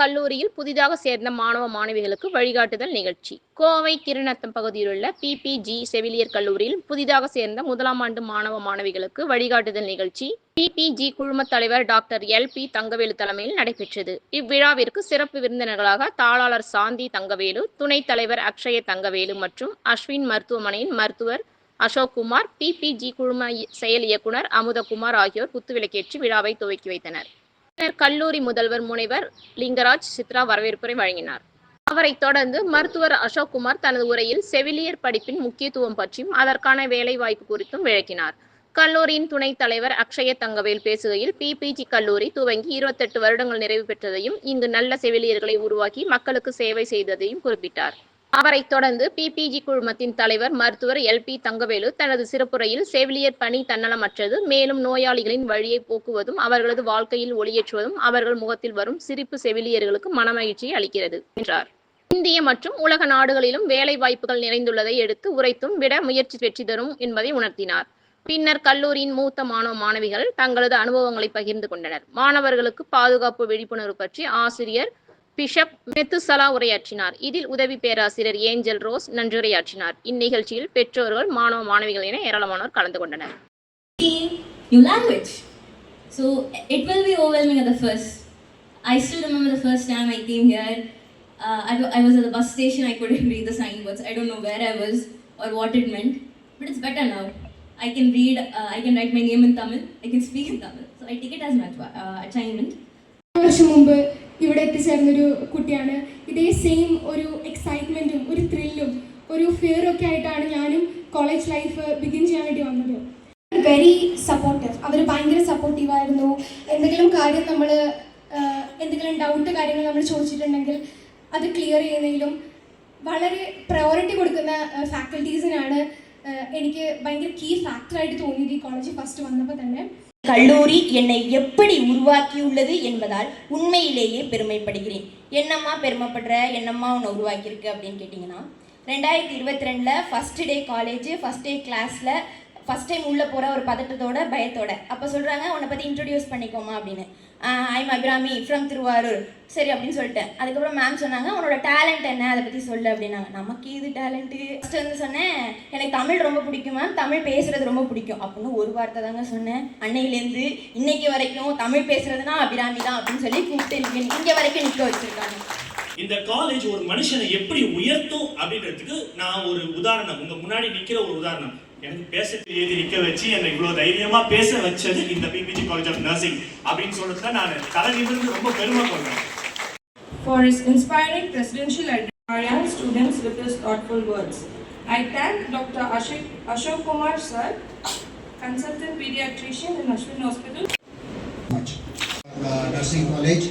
கல்லூரியில் புதிதாக சேர்ந்த மாணவ மாணவிகளுக்கு வழிகாட்டுதல் நிகழ்ச்சி. கோவை கிருநத்தம் பகுதியிலுள்ள பிபிஜி செவிலியர் கல்லூரியில் புதிதாக சேர்ந்த முதலாம் ஆண்டு மாணவ மாணவிகளுக்கு வழிகாட்டுதல் நிகழ்ச்சி பிபிஜி குழுமத் தலைவர் டாக்டர் எல் பி தங்கவேலு தலைமையில் நடைபெற்றது. இவ்விழாவிற்கு சிறப்பு விருந்தினர்களாக தாளாளர் சாந்தி தங்கவேலு துணைத் தலைவர் அக்ஷய தங்கவேலு மற்றும் அஸ்வின் மருத்துவமனையின் மருத்துவர் அசோக்குமார் பிபிஜி குழும செயல் இயக்குனர் அமுதகுமார் ஆகியோர் குத்துவிளக்கேற்றி விழாவை துவக்கி வைத்தனர். கல்லூரி முதல்வர் முனைவர் லிங்கராஜ் சித்ரா வரவேற்புரை வழங்கினார். அவரைத் தொடர்ந்து மருத்துவர் அசோக்குமார் தனது உரையில் செவிலியர் படிப்பின் முக்கியத்துவம் பற்றியும் அதற்கான வேலை வாய்ப்பு குறித்தும் விளக்கினார். கல்லூரியின் துணைத் தலைவர் அக்ஷய தங்கவேல் பேசுகையில் பிபிஜி கல்லூரி துவங்கி இருபத்தெட்டு வருடங்கள் நிறைவு பெற்றதையும் இங்கு நல்ல செவிலியர்களை உருவாக்கி மக்களுக்கு சேவை செய்ததையும் குறிப்பிட்டார். அவரைத் தொடர்ந்து பிபிஜி குழுமத்தின் தலைவர் மருத்துவர் எல் பி தங்கவேலு தனது சிறப்புரையில் செவிலியர் பணி தன்னலமற்றது. மேலும் நோயாளிகளின் வழியை போக்குவதும் அவர்களது வாழ்க்கையில் ஒளியேற்றுவதும் அவர்கள் முகத்தில் வரும் சிரிப்பு செவிலியர்களுக்கு மனமகிழ்ச்சியை அளிக்கிறது என்றார். இந்திய மற்றும் உலக நாடுகளிலும் வேலை வாய்ப்புகள் நிறைந்துள்ளதை எடுத்து உரைத்தும் விட முயற்சி வெற்றி தரும் என்பதை உணர்த்தினார். பின்னர் கல்லூரியின் மூத்த மாணவ மாணவிகள் தங்களது அனுபவங்களை பகிர்ந்து கொண்டனர். மாணவர்களுக்கு பாதுகாப்பு விழிப்புணர்வு பற்றி ஆசிரியர் பிஷப் மெத்துசலா உரையாற்றினார் இதில் உதவி பேராசிரியர் ஏஞ்சல் ரோஸ் நன்றுரையாற்றினார் இந்நிகழ்ச்சியில் பெற்றோர்கள் மாணவ மாணவிகள் என ஏராளமானோர் கலந்து கொண்டனர் New language. So it will be overwhelming at the first. I still remember the first time I came here. Uh, I, I was at the bus station. I couldn't read the signboards. I don't know where I was or what it meant. But it's better now. I can read. Uh, I can write my name in Tamil. I can speak in Tamil. So I take it as an uh, achievement. வருஷம் முன்பு ഇവിടെ എത്തിച്ചേർന്നൊരു കുട്ടിയാണ്. ഇതേ same ഒരു എക്സൈറ്റ്മെന്റും ഒരു ത്രില്ലും ഒരു ഫിയറും ഒക്കെ ആയിട്ടാണ് ഞാനും കോളേജ് ലൈഫ് ബിഗിൻ ചെയ്യാൻ വേണ്ടി വന്നത്. വെരി സപ്പോർട്ടീവ് അവർ ഭയങ്കര സപ്പോർട്ടീവായിരുന്നു എന്തെങ്കിലും കാര്യം നമ്മൾ എന്തെങ്കിലും ഡൗട്ട് കാര്യങ്ങൾ നമ്മൾ ചോദിച്ചിട്ടുണ്ടെങ്കിൽ അത് ക്ലിയർ ചെയ്യുന്നതിലും വളരെ പ്രയോറിറ്റി കൊടുക്കുന്ന ഫാക്കൽറ്റീസിനാണ് എനിക്ക് ഭയങ്കര കീ ഫാക്ടറായിട്ട് തോന്നിയത് ഈ കോളേജിൽ ഫസ്റ്റ് വന്നപ്പോൾ തന്നെ. கல்லூரி என்னை எப்படி உருவாக்கியுள்ளது என்பதால் உண்மையிலேயே பெருமைப்படுகிறேன். என்னம்மா பெருமைப்படுற? என்னம்மா உன்னை உருவாக்கியிருக்கு அப்படின்னு கேட்டிங்கன்னா ரெண்டாயிரத்தி இருபத்தி ரெண்டில் first day college first day கிளாஸில் ஃபஸ்ட் டைம் உள்ளே போகிற ஒரு பதட்டத்தோட பயத்தோட. அப்போ சொல்கிறாங்க உன்னை பற்றி இன்ட்ரடியூஸ் பண்ணிக்கோமா அப்படின்னு. ஐம் அபிராமி ஃப்ரம் திருவாரூர் சரி அப்படின்னு சொல்லிட்டேன். அதுக்கப்புறம் மேம் சொன்னாங்க உன்னோட டேலண்ட் என்ன? அதை பற்றி சொல்லு அப்படின்னாங்க. நமக்கு இது டேலண்ட்டு ஃபஸ்ட்டு வந்து சொன்னேன் எனக்கு தமிழ் ரொம்ப பிடிக்கும் மேம் தமிழ் பேசுறது ரொம்ப பிடிக்கும். அப்படின்னு ஒரு வார்த்தை தாங்க சொன்னேன். அன்னையிலேருந்து இன்னைக்கு வரைக்கும் தமிழ் பேசுறதுனா அபிராமி தான் அப்படின்னு சொல்லி கூப்பிட்டு இங்கே இங்கே வரைக்கும் நிற்க வச்சிருக்காங்க. இந்த காலேஜ் ஒரு மனுஷனை எப்படி உயர்த்தும் அப்படின்றதுக்கு நான் ஒரு உதாரணம். உங்க முன்னாடி நிக்கிற ஒரு உதாரணம். எனக்கு பேச எழுதி நிக்க வச்சு என்னை இவ்வளவு தைரியமா பேச வச்சது இந்த பிபிஜி காலேஜ் ஆஃப் நர்சிங் அப்படின்னு சொல்றதுல நான் தலை நிமிர்ந்து ரொம்ப பெருமை கொள்றேன் for his inspiring presidential address students with his thoughtful words. I thank Dr. Ashok, Ashok Kumar sir, consultant pediatrician in Ashwin Hospital. much. Uh, nursing college